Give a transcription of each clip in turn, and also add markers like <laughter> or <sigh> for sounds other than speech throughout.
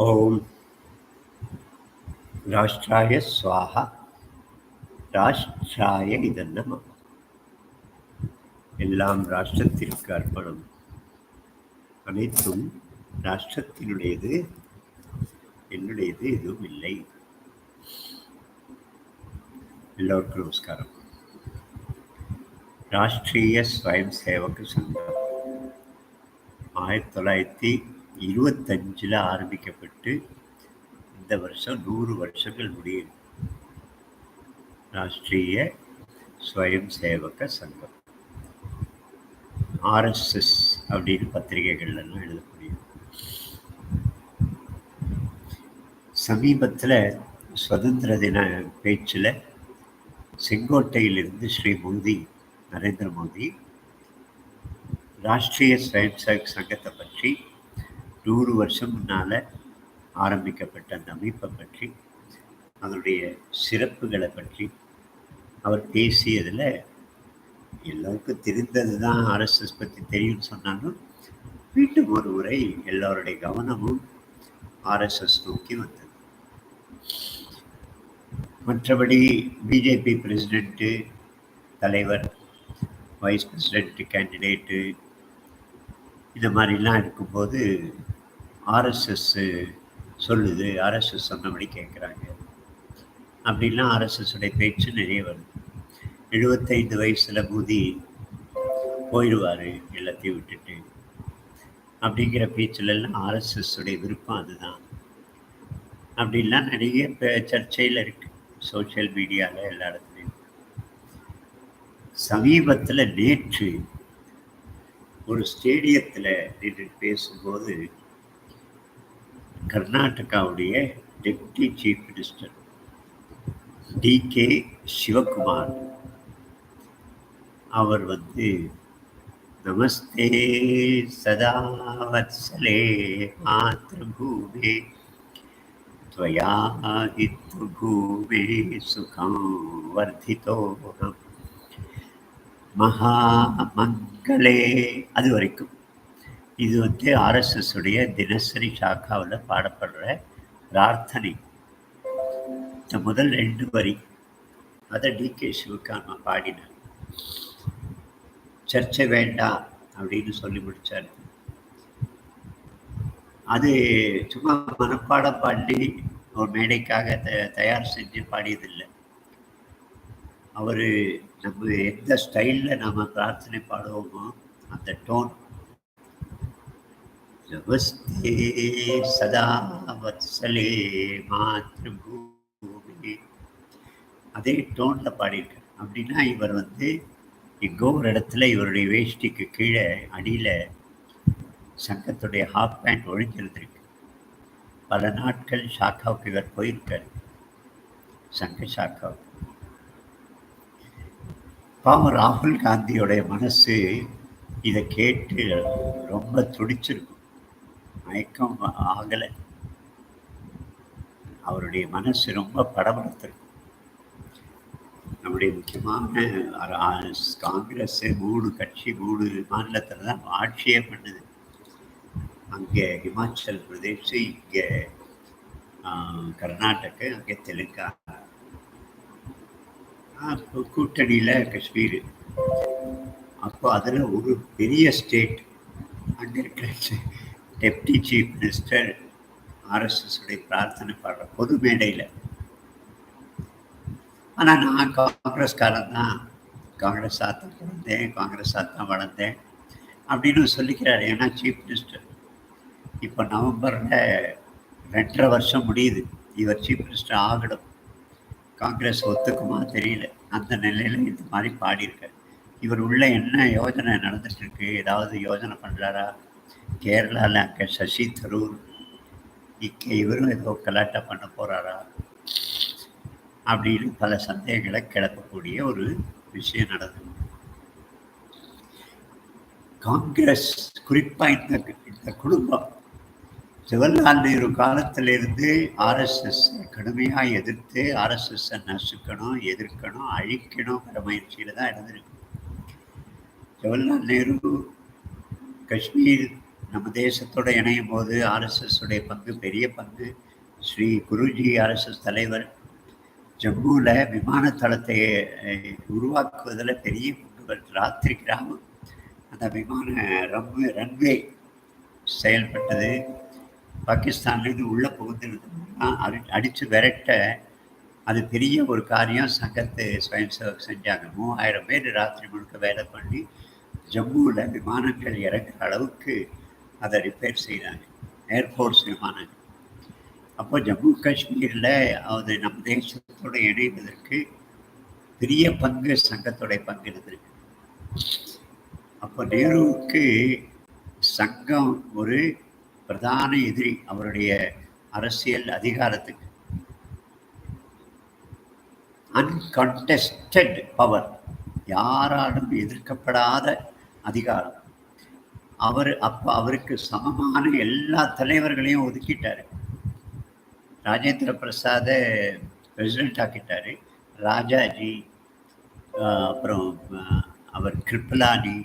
ஓம். ராஷ்டிராய சுவாகா ராஷ்டிராய இதன்ன எல்லாம் ராஷ்டிரத்திற்கு அர்ப்பணம். அனைத்தும் ராஷ்டிரத்தினுடையது. என்னுடையது எதுவும் இல்லை. எல்லோருக்கும் நமஸ்காரம். ராஷ்ட்ரிய ஸ்வயம் சேவக சங்கம். ஆயிரத்தி தொள்ளாயிரத்தி இருபத்தஞ்சில் ஆரம்பிக்கப்பட்டு இந்த வருஷம் நூறு வருஷங்கள் முடியுது ராஷ்ட்ரிய ஸ்வயம் சேவக சங்கம். ஆர்எஸ்எஸ் அப்படின்னு பத்திரிகைகள்லாம் எழுதக்கூடிய. சமீபத்தில் சுதந்திர தின பேச்சில் செங்கோட்டையிலிருந்து ஸ்ரீ மோடி நரேந்திர மோடி ராஷ்ட்ரிய ஸ்வயம் சேவக் சங்கத்தை பற்றி நூறு வருஷம் முன்னால் ஆரம்பிக்கப்பட்ட அந்த அமைப்பை பற்றி அதனுடைய சிறப்புகளை பற்றி அவர் பேசியதில் எல்லோருக்கும் தெரிந்தது தான் ஆர்எஸ்எஸ் பற்றி தெரியும்னு சொன்னாலும் மீண்டும் ஒரு முறை எல்லோருடைய கவனமும் ஆர்எஸ்எஸ் நோக்கி வந்தது. மற்றபடி பிஜேபி பிரசிடெண்ட்டு தலைவர் வைஸ் பிரசிடெண்ட் கேண்டிடேட்டு இந்த மாதிரிலாம் இருக்கும்போது ஆர்எஸ்எஸ் சொல்லுது ஆர்எஸ்எஸ் சொன்னபடி கேட்குறாங்க. அப்படிலாம் ஆர்எஸ்எஸ்ஸுடைய பேச்சு நிறைய வருது. எழுபத்தைந்து வயசில் மோதி போயிடுவார் எல்லாத்தையும் விட்டுட்டு. அப்படிங்கிற பேச்சிலெல்லாம் ஆர்எஸ்எஸ்ஸுடைய விருப்பம் அதுதான். அப்படின்லாம் நிறைய சர்ச்சையில் இருக்குது சோஷியல் மீடியாவில் எல்லா இடத்துலையும். சமீபத்தில் நேற்று ஒரு ஸ்டேடியத்தில் நின்று பேசும்போது கர்நாடகாவுடைய deputy chief minister D K Shivakumar அவர் வந்து நமஸ்தே சதா வத்சலே மாத்திருபூமே त्वया हि भूमे सुखं वर्धितोऽहम् மகா மக்களே அது வரைக்கும். இது வந்து ஆர்எஸ்எஸ் உடைய தினசரி சாக்காவில் பாடப்படுற பிரார்த்தனை. இந்த முதல் ரெண்டு வரி. அதை டி கே சிவகாமா பாடினார் சர்ச்சை வேண்டாம் அப்படின்னு சொல்லி முடித்தார் அது சும்மா மனப்பாடம் பாடி ஒரு மேடைக்காக த தயார் செஞ்சு பாடியதில்லை. அவர் நம்ம எந்த ஸ்டைலில் நம்ம பிரார்த்தனை பாடுவோமோ அந்த டோன் நமஸ்தே சதா வத்சலே மாத்ருபூமி. அதே டோனில் பாடியிருக்கார் அப்படின்னா இவர் வந்து எங்கோ ஒரு இடத்துல இவருடைய வேஷ்டிக்கு கீழே அடியில் சங்கத்துடைய ஹாஃப் பேண்ட் ஒழிஞ்சிருந்திருக்கு பல நாட்கள் ஷாக்காவுக்கு இவர் போயிருக்கார். சங்க ஷாக்காவுக்கு. பாவம் ராகுல் காந்தியோடைய மனசு இதை கேட்டு ரொம்ப துடிச்சிருக்கும். மயக்கம் ஆகலை. அவருடைய மனசு ரொம்ப படபடுத்திருக்கும். நம்முடைய முக்கியமான காங்கிரஸ் மூணு கட்சி மூணு மாநிலத்தில் தான் ஆட்சியே பண்ணுது. அங்கே ஹிமாச்சல் பிரதேஷ் இங்கே கர்நாடகா அங்கே தெலுங்கானா. கூட்டணியில் காஷ்மீர். அப்போ அதில் ஒரு பெரிய ஸ்டேட் அங்கே இருக்கிற டெப்டி சீஃப் மினிஸ்டர் ஆர்எஸ்எஸ் உடைய பிரார்த்தனை பாடுற பொது மேடையில். ஆனால் நான் காங்கிரஸ்காரன் தான். காங்கிரஸ் தான் பிறந்தேன் காங்கிரஸ் தான் வளர்ந்தேன் அப்படின்னு சொல்லிக்கிறார். ஏன்னா சீஃப் மினிஸ்டர் இப்போ நவம்பரில் ரெண்டரை வருஷம் முடியுது. இவர் சீஃப் மினிஸ்டர் ஆகணும். காங்கிரஸ் ஒத்துக்குமா தெரியல. அந்த நிலையில் இந்த மாதிரி பாடியிருக்கார் இவர் உள்ள என்ன யோஜனை நடந்துட்டு இருக்கு ஏதாவது யோஜனை பண்ணுறாரா கேரளாவில் அங்கே சசி தரூர் இங்கே இவரும் ஏதோ கலாட்டா பண்ண போகிறாரா அப்படின்னு பல சந்தேகங்களை கிளப்பக்கூடிய ஒரு விஷயம் நடந்தது. காங்கிரஸ் குறிப்பாக இந்த இந்த குடும்பம் ஜவஹர்லால் நேரு காலத்திலிருந்து ஆர்எஸ்எஸ் கடுமையாக எதிர்த்து ஆர்எஸ்எஸ்ஸை நசுக்கணும் எதிர்க்கணும் அழிக்கணுங்கிற முயற்சியில் தான் இருந்திருக்கு. ஜவஹர்லால் நேரு காஷ்மீர் நம்ம தேசத்தோட இணையும் போது ஆர்எஸ்எஸ்ஸுடைய பங்கு பெரிய பங்கு ஸ்ரீ குருஜி ஆர்எஸ்எஸ் தலைவர் ஜம்முவில் விமான தளத்தை உருவாக்குவதில் பெரிய பங்குகள் ராத்திரி கிராமம். அந்த விமான ரம்மு ரன்வே செயல்பட்டது. பாகிஸ்தான்லேருந்து உள்ளே புகுந்திருந்தோம்னா அடி அடித்து விரட்ட அது பெரிய ஒரு காரியம். சங்கத்து ஸ்வயம் சேவக் செஞ்சாங்க மூவாயிரம் பேர் ராத்திரி முழுக்க வேலை பண்ணி ஜம்முவில் விமானங்கள் இறங்குற அளவுக்கு அதை ரிப்பேர் செய்தாங்க ஏர்ஃபோர்ஸ் விமானங்கள். அப்போ ஜம்மு காஷ்மீரில் அது நம் தேசத்தோடு இணைவதற்கு பெரிய பங்கு சங்கத்துடைய பங்கு இருந்திருக்கு அப்போ நேருவுக்கு சங்கம் ஒரு பிரதான எதிரி அவருடைய அரசியல் அதிகாரத்துக்கு. அன்கண்டெஸ்டட் பவர் யாராலும் எதிர்க்கப்படாத அதிகாரம். அவர் அப்போ அவருக்கு சமமான எல்லா தலைவர்களையும் ஒதுக்கிட்டாரு. ராஜேந்திர பிரசாத பிரசிடென்ட் ஆக்கிட்டாரு. ராஜாஜி அப்புறம் அவர் கிருப்பலானி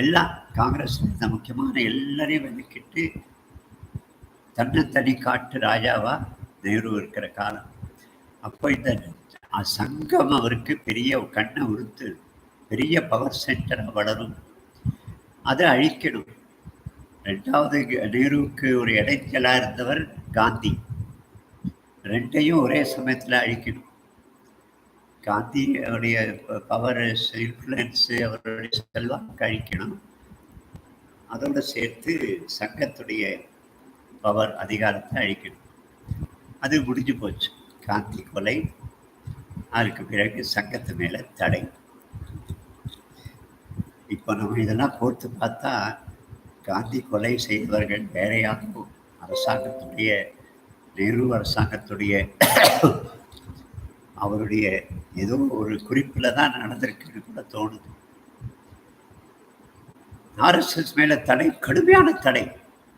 எல்லா காங்கிரஸ் இந்த முக்கியமான எல்லாரையும் வெதுக்கிட்டு தன்னைத்தனி காட்டு ராஜாவா நேரு இருக்கிற காலம். அப்போ இந்த சங்கம் அவருக்கு பெரிய கண்ணை உறுத்து பெரிய பவர் சென்டராக வளரும். அதை அழிக்கணும். ரெண்டாவது நேருவுக்கு ஒரு இடைஞ்சலாக இருந்தவர் காந்தி. ரெண்டையும் ஒரே சமயத்தில் அழிக்கணும். காந்தி அவருடைய பவர் இன்ஃப்ளூயன்ஸு அவருடைய செல்வாக்கு கழிக்கணும். அதோடு சேர்த்து சங்கத்துடைய பவர் அதிகாரத்தை அழிக்கணும். அது முடிஞ்சு போச்சு. காந்தி கொலை அதுக்கு பிறகு சங்கத்து மேலே தடை. இப்போ நம்ம இதெல்லாம் கோர்த்து பார்த்தா காந்தி கொலை செய்தவர்கள் வேறையாகவும் அரசாங்கத்துடைய நேரு அரசாங்கத்துடைய அவருடைய ஏதோ ஒரு குறிப்பில் தான் நடந்திருக்குன்னு கூட தோணுது. ஆர்எஸ்எஸ் மேலே தடை கடுமையான தடை.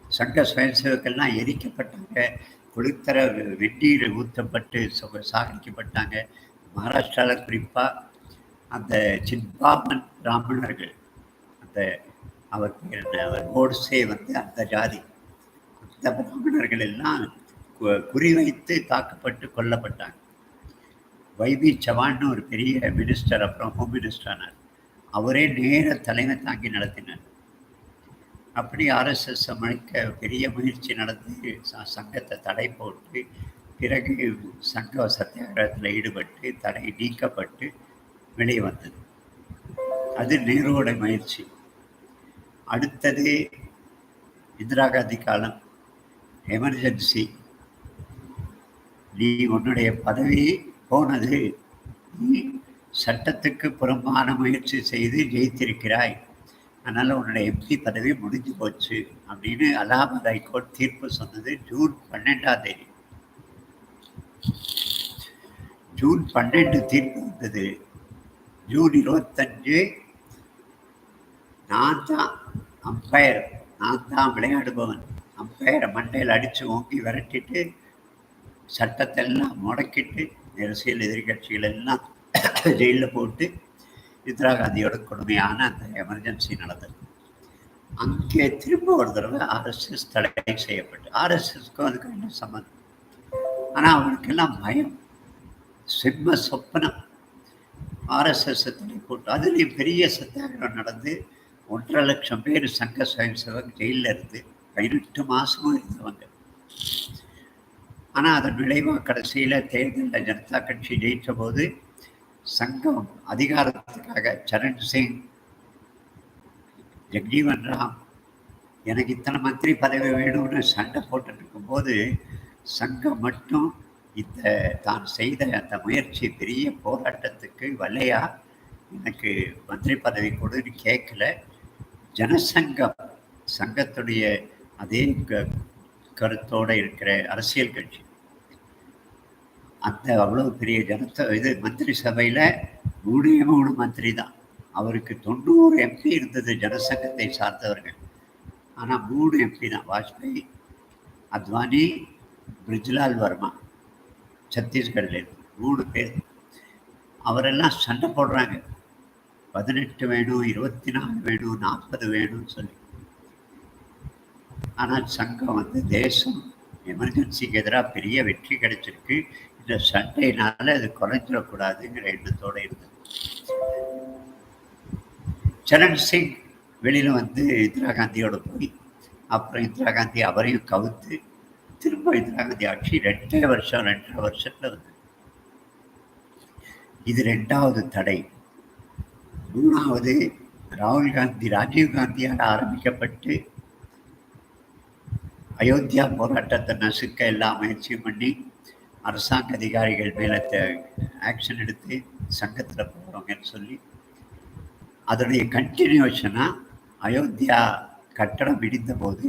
சங்க சுயசேவக்கெல்லாம் எரிக்கப்பட்டாங்க. கொளுத்தர வெந்நீர் ஊற்றப்பட்டு சு- சாகடிக்கப்பட்டாங்க. மகாராஷ்டிராவில் குறிப்பாக அந்த சின்பாமன் பிராமணர்கள் அந்த அவர் அவர் கோட்ஸே வந்து அந்த ஜாதி. அந்த பிராமணர்கள் எல்லாம் குறிவைத்து தாக்கப்பட்டு கொல்லப்பட்டாங்க. வைபி சவான்னு ஒரு பெரிய மினிஸ்டர் அப்புறம் ஹோம் மினிஸ்டர் ஆனார். அவரே நேர தலைமை தாங்கி நடத்தினார். அப்படி ஆர்எஸ்எஸ் அமைக்க பெரிய முயற்சி நடந்து ச- சங்கத்தை தடை போட்டு பிறகு சங்க சத்தியாகிரகத்தில் ஈடுபட்டு தடை நீக்கப்பட்டு வெளியே வந்தது. அது நேருவோட முயற்சி. அடுத்தது இந்திரா காந்தி காலம் எமர்ஜென்சி நீ உன்னுடைய பதவி போனது. நீ சட்டத்துக்கு புறம்பான முயற்சி செய்து ஜெயித்திருக்கிறாய். அதனால் உன்னோட எம்பி பதவி முடிஞ்சு போச்சு அப்படின்னு அலாமத் ஹைகோர்ட் தீர்ப்பு சொன்னது ஜூன் பன்னெண்டாம் தேதி. ஜூன் பன்னெண்டு தீர்ப்பு வந்தது. ஜூன் இருபத்தஞ்சு நான் தான் அம்பையர் நான் தான் விளையாடுபவன். அம்பையரை மண்டையில் அடித்து ஓங்கி விரட்டிட்டு சட்டத்தெல்லாம் முடக்கிட்டு அரசியல் எதிர்கட்சிகள் எல்லாம் <coughs> ஜெயிலில் போட்டு இந்திரா காந்தியோட கொடுமையான அந்த எமர்ஜென்சி நடந்தது. அங்கே திரும்ப ஒரு தடவை ஆர்எஸ்எஸ் தடை செய்யப்பட்டு ஆர்எஸ்எஸ்க்கும் அதுக்கு என்ன சம்மந்தம் ஆனால் அவனுக்கெல்லாம் பயம். சிம்ம சொப்பனம். ஆர்எஸ்எஸ் தடை போட்டு அதுலேயும் பெரிய சத்தியாகிரகம் நடந்து ஒன்றரை லட்சம் பேர் சங்க சுயம் சேவக் ஜெயிலில் இருந்து பதினெட்டு மாதமும் இருந்தவங்க. ஆனால் அதன் விளைவாக கடைசியில் தேர்தலில் ஜனதா கட்சி ஜெயித்த போது சங்கம் அதிகாரத்துக்காக சரண் சிங் ஜெக்ஜீவன் ராம் எனக்கு இத்தனை மந்திரி பதவி வேணும்னு சண்டை போட்டுட்டு இருக்கும்போது சங்கம் மட்டும் இந்த தான் செய்த அந்த முயற்சி பெரிய போராட்டத்துக்கு வலையா எனக்கு மந்திரி பதவி கொடுன்னு கேட்கல ஜனசங்கம் சங்கத்துடைய அதே கருத்தோடு இருக்கிற அரசியல் கட்சி. அந்த அவ்வளோ பெரிய ஜனத்த இது மந்திரி சபையில் மூணே மூணு மந்திரி தான். அவருக்கு தொண்ணூறு எம்பி இருந்தது ஜனசங்கத்தை சார்ந்தவர்கள். ஆனால் மூணு எம்பி தான். வாஜ்பாய் அத்வானி பிரிஜ்லால் வர்மா சத்தீஸ்கர்ல இருந்து மூணு பேர். அவரெல்லாம் சண்டை போடுறாங்க. பதினெட்டு வேணும் இருபத்தி நாலு வேணும் நாற்பது வேணும்னு சொல்லி. ஆனால் சங்கம் வந்து தேசம். எமர்ஜென்சிக்கு எதிராக பெரிய வெற்றி கிடைச்சிருக்கு. இந்த சண்டையினால அது குறைஞ்சிடக்கூடாதுங்கிற எண்ணத்தோடு இருந்தது. சரண் சிங் வெளியில் வந்து இந்திரா காந்தியோட போய் அப்புறம் இந்திரா காந்தி அவரையும் கவுத்து திரும்ப இந்திரா காந்தி ஆட்சி ரெண்டே வருஷம் ரெண்டரை வருஷத்துல வந்து இது ரெண்டாவது தடை. மூணாவது ராகுல் காந்தி ராஜீவ் காந்தியால் ஆரம்பிக்கப்பட்டு அயோத்தியா போராட்டத்தை நசுக்க எல்லா முயற்சியும் பண்ணி அரசாங்க அதிகாரிகள் மேலே ஆக்ஷன் எடுத்து சங்கத்தில் போகிறவங்கன்னு சொல்லி அதனுடைய கண்டினியூஷனாக அயோத்தியா கட்டடம் இடிந்த போது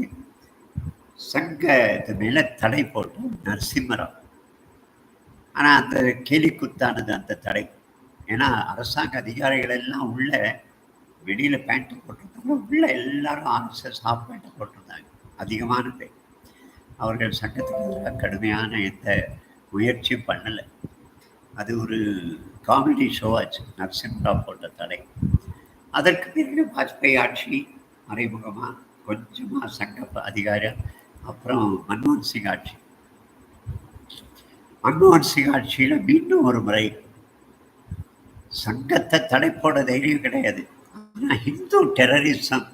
சங்கத்து மேலே தடை போட்டு நரசிம்மரம் ஆனால் அந்த கேலிக்குத்தானது அந்த தடை. ஏன்னா அரசாங்க அதிகாரிகள் எல்லாம் உள்ள வெளியில் பேண்ட்டு போட்டிருந்தாங்க. உள்ள எல்லாரும் ஆர்எஸ்எஸ் ஹாஃப் பேண்ட்டை போட்டிருந்தாங்க. அதிகமான பேர். அவர்கள் சங்கத்துக்கு எதிராக கடுமையான எந்த முயற்சியும் பண்ணலை. அது ஒரு காமெடி ஷோ ஆச்சு. நரசிம்மராவ் போன்ற தடை அதற்கு பிறகு வாஜ்பாய் ஆட்சி மறைமுகமாக கொஞ்சமாக சங்க அதிகாரம் அப்புறம் மன்மோகன் சிங் ஆட்சி. மன்மோகன் சிங் ஆட்சியில் மீண்டும் ஒரு முறை சங்கத்தை தடை போட தைரியம் கிடையாது. ஆனால் ஹிந்து டெரரிசம்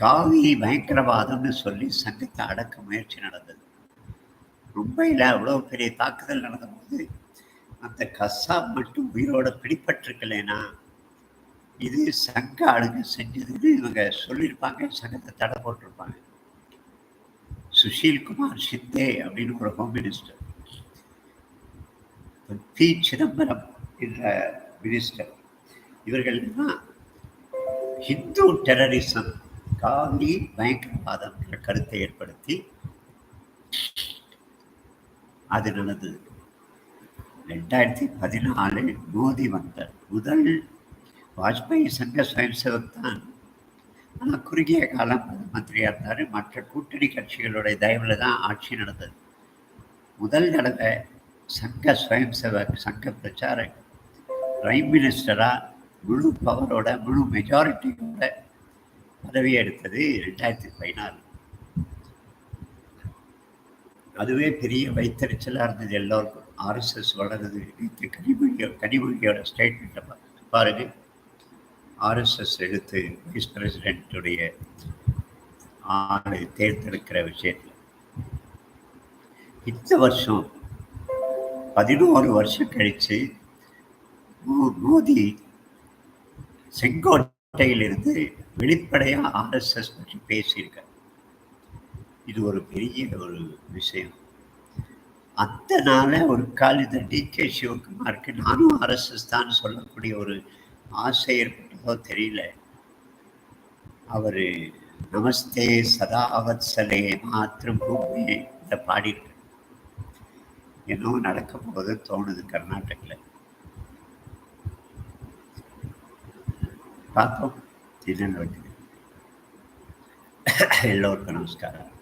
காவி பயங்கரவாதம்னு சொல்லி சங்கத்தை அடக்க முயற்சி நடந்தது. மும்பையில் அவ்வளோ பெரிய தாக்குதல் நடந்தபோது அந்த கசாப் மட்டும் உயிரோட பிடிப்பட்டிருக்கலைன்னா இது சங்க ஆளுங்க செஞ்சதுன்னு இவங்க சொல்லியிருப்பாங்க சங்கத்தை தடை போட்டிருப்பாங்க. சுஷீல் குமார் ஷிந்தே அப்படின்னு ஒரு ஹோம் மினிஸ்டர் பி. சிதம்பரம் என்ற மினிஸ்டர் இவர்கள் தான் ஹிந்து டெரரிசம் காந்தி பயங்கரவாதம் என்ற கருத்தை ஏற்படுத்தி அது நடந்தது ரெண்டாயிரத்தி பதினாலு மோடி வந்தார் முதல் வாஜ்பாய் சங்க சுயம் சேவக் தான். ஆனால் குறுகிய காலம் மந்திரியாக இருந்தார். மற்ற கூட்டணி கட்சிகளுடைய தயவில் தான் ஆட்சி நடந்தது. முதல் தடவை சங்க சுயம் சேவக் சங்க பிரச்சாரக் பிரைம் மினிஸ்டராக முழு பவரோட முழு மெஜாரிட்டியோட பதவியை எடுத்தது ரெண்டாயிரத்தி பதினாலு. அதுவே பெரிய வைத்தறிச்சலாக இருந்தது எல்லோருக்கும். ஆர்எஸ்எஸ் வளருது நேற்று கனிமொழியோ கனிமொழியோட ஸ்டேட்மெண்ட்டை பாருங்க. ஆர்எஸ்எஸ் எடுத்து வைஸ் பிரசிடென்ட்டுடைய ஆளை தேர்ந்தெடுக்கிற விஷயத்தில். இந்த வருஷம் பதினோரு வருஷம் கழித்து மோதி செங்கோட்டையிலிருந்து வெளிப்படையாக ஆர்எஸ்எஸ் பற்றி பேசியிருக்கார். இது ஒரு பெரிய ஒரு விஷயம். அந்த நாள ஒரு கால் இந்த டி கே சிவகுமாருக்கு நானும் ஆர்எஸ்எஸ் தான் சொல்லக்கூடிய ஒரு ஆசை ஏற்பட்டதோ தெரியல. அவர் நமஸ்தே சதாவத்சலே மாத்திரம் பூமி இதை பாடிட்டு என்னவோ நடக்க போகுது தோணுது கர்நாடகில் பார்ப்போம். என்ன நடக்குது எல்லோருக்கும் நமஸ்காரம்